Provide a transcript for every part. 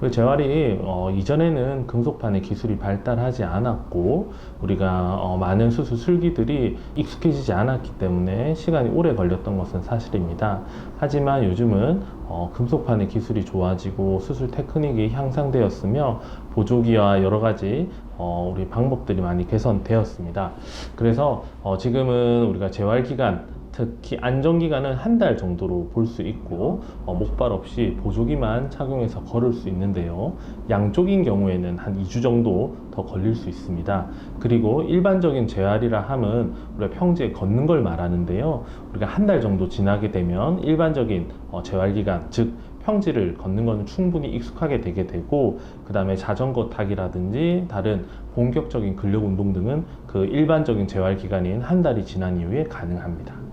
그리고 재활이 어, 이전에는 금속판의 기술이 발달하지 않았고 우리가 어, 많은 수술 술기들이 익숙해지지 않았기 때문에 시간이 오래 걸렸던 것은 사실입니다. 하지만 요즘은 어, 금속판의 기술이 좋아지고 수술 테크닉이 향상되었으며 보조기와 여러 가지 어, 우리 방법들이 많이 개선되었습니다. 그래서 어, 지금은 우리가 재활 기간 특히 안정 기간은 한 달 정도로 볼 수 있고 어, 목발 없이 보조기만 착용해서 걸을 수 있는데요. 양쪽인 경우에는 한 2주 정도 더 걸릴 수 있습니다. 그리고 일반적인 재활이라 함은 우리가 평지에 걷는 걸 말하는데요. 우리가 한 달 정도 지나게 되면 일반적인 어, 재활 기간 즉 평지를 걷는 것은 충분히 익숙하게 되게 되고 그 다음에 자전거 타기라든지 다른 본격적인 근력 운동 등은 그 일반적인 재활 기간인 한 달이 지난 이후에 가능합니다.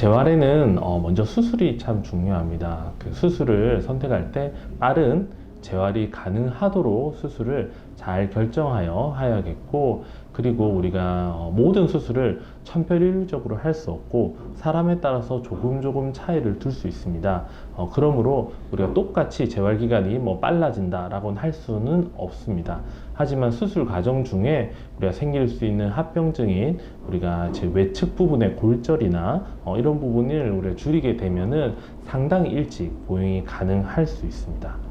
재활에는 어, 먼저 수술이 참 중요합니다. 그 수술을 선택할 때 빠른 재활이 가능하도록 수술을 잘 결정하여 하여야겠고 그리고 우리가 어, 모든 수술을 천편일률적으로 할 수 없고 사람에 따라서 조금 조금 차이를 둘 수 있습니다. 어, 그러므로 우리가 똑같이 재활 기간이 뭐 빨라진다라고는 할 수는 없습니다. 하지만 수술 과정 중에 우리가 생길 수 있는 합병증인 우리가 제 외측 부분의 골절이나 어, 이런 부분을 우리가 줄이게 되면은 상당히 일찍 보행이 가능할 수 있습니다.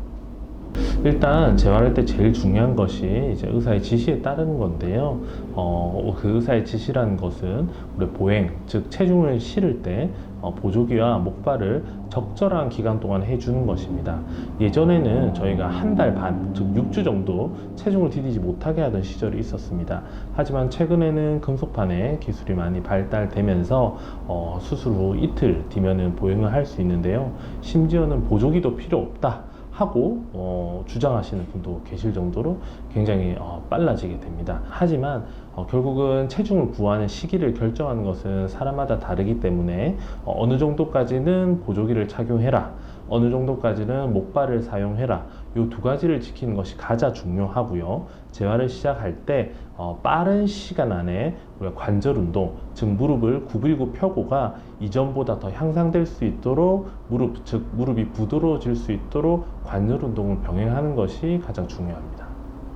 일단 재활할 때 제일 중요한 것이 이제 의사의 지시에 따르는 건데요. 어, 그 의사의 지시라는 것은 우리 보행, 즉 체중을 실을 때 어, 보조기와 목발을 적절한 기간 동안 해주는 것입니다. 예전에는 저희가 한 달 반, 즉 6주 정도 체중을 디디지 못하게 하던 시절이 있었습니다. 하지만 최근에는 금속판의 기술이 많이 발달되면서 어, 수술 후 이틀 뒤면은 보행을 할 수 있는데요. 심지어는 보조기도 필요 없다. 하고 어, 주장하시는 분도 계실 정도로 굉장히 어, 빨라지게 됩니다. 하지만 어, 결국은 체중을 구하는 시기를 결정하는 것은 사람마다 다르기 때문에 어, 어느 정도까지는 보조기를 착용해라. 어느 정도까지는 목발을 사용해라. 이 두 가지를 지키는 것이 가장 중요하고요. 재활을 시작할 때 어, 빠른 시간 안에 우리가 관절 운동, 즉 무릎을 굽이고 펴고가 이전보다 더 향상될 수 있도록 무릎, 즉 무릎이 부드러워질 수 있도록 관절 운동을 병행하는 것이 가장 중요합니다.